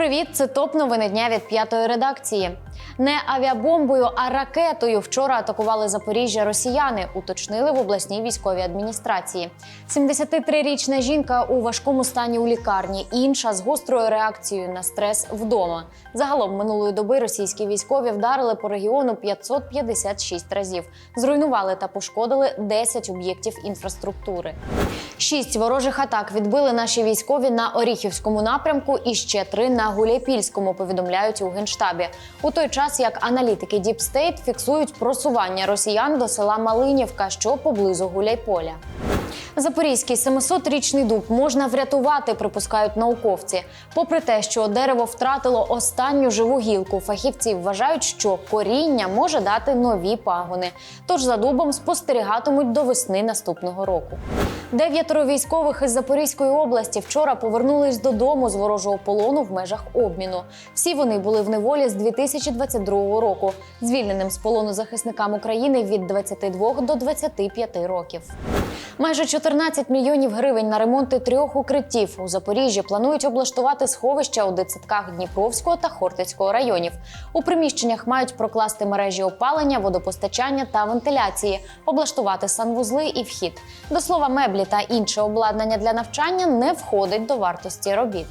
Привіт, це топ новини дня від п'ятої редакції. Не авіабомбою, а ракетою вчора атакували Запоріжжя росіяни. Уточнили в обласній військовій адміністрації. 73-річна жінка у важкому стані у лікарні. Інша з гострою реакцією на стрес вдома. Загалом минулої доби російські військові вдарили по регіону 556 разів. Зруйнували та пошкодили 10 об'єктів інфраструктури. Шість ворожих атак відбили наші військові на Оріхівському напрямку і ще три на Гуляйпільському. Повідомляють у генштабі. У той час як аналітики State фіксують просування росіян до села Малинівка, що поблизу Гуляйполя. Запорізький 700-річний дуб можна врятувати, припускають науковці. Попри те, що дерево втратило останню живу гілку, фахівці вважають, що коріння може дати нові пагони. Тож за дубом спостерігатимуть до весни наступного року. Дев'ятеро військових із Запорізької області вчора повернулись додому з ворожого полону в межах обміну. Всі вони були в неволі з 2022 року. Звільненим з полону захисникам України від 22 до 25 років. Майже 14 мільйонів гривень на ремонти трьох укриттів у Запоріжжі планують облаштувати сховища у дитсадках Дніпровського та Хортицького районів. У приміщеннях мають прокласти мережі опалення, водопостачання та вентиляції, облаштувати санвузли і вхід. До слова, меблі та інше обладнання для навчання не входить до вартості робіт.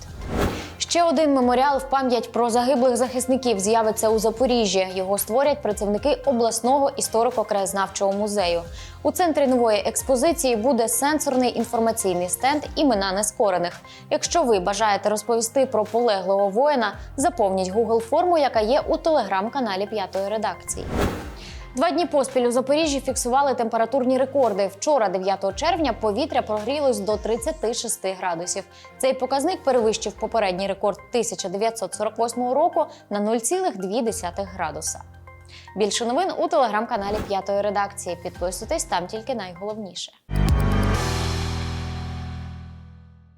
Ще один меморіал в пам'ять про загиблих захисників з'явиться у Запоріжжі. Його створять працівники обласного історико-краєзнавчого музею. У центрі нової експозиції буде сенсорний інформаційний стенд імена нескорених. Якщо ви бажаєте розповісти про полеглого воїна, заповніть Google форму, яка є у телеграм-каналі п'ятої редакції. Два дні поспіль у Запоріжжі фіксували температурні рекорди. Вчора, 9 червня, повітря прогрілось до 36 градусів. Цей показник перевищив попередній рекорд 1948 року на 0,2 градуса. Більше новин у телеграм-каналі п'ятої редакції. Підписуйтесь там тільки найголовніше.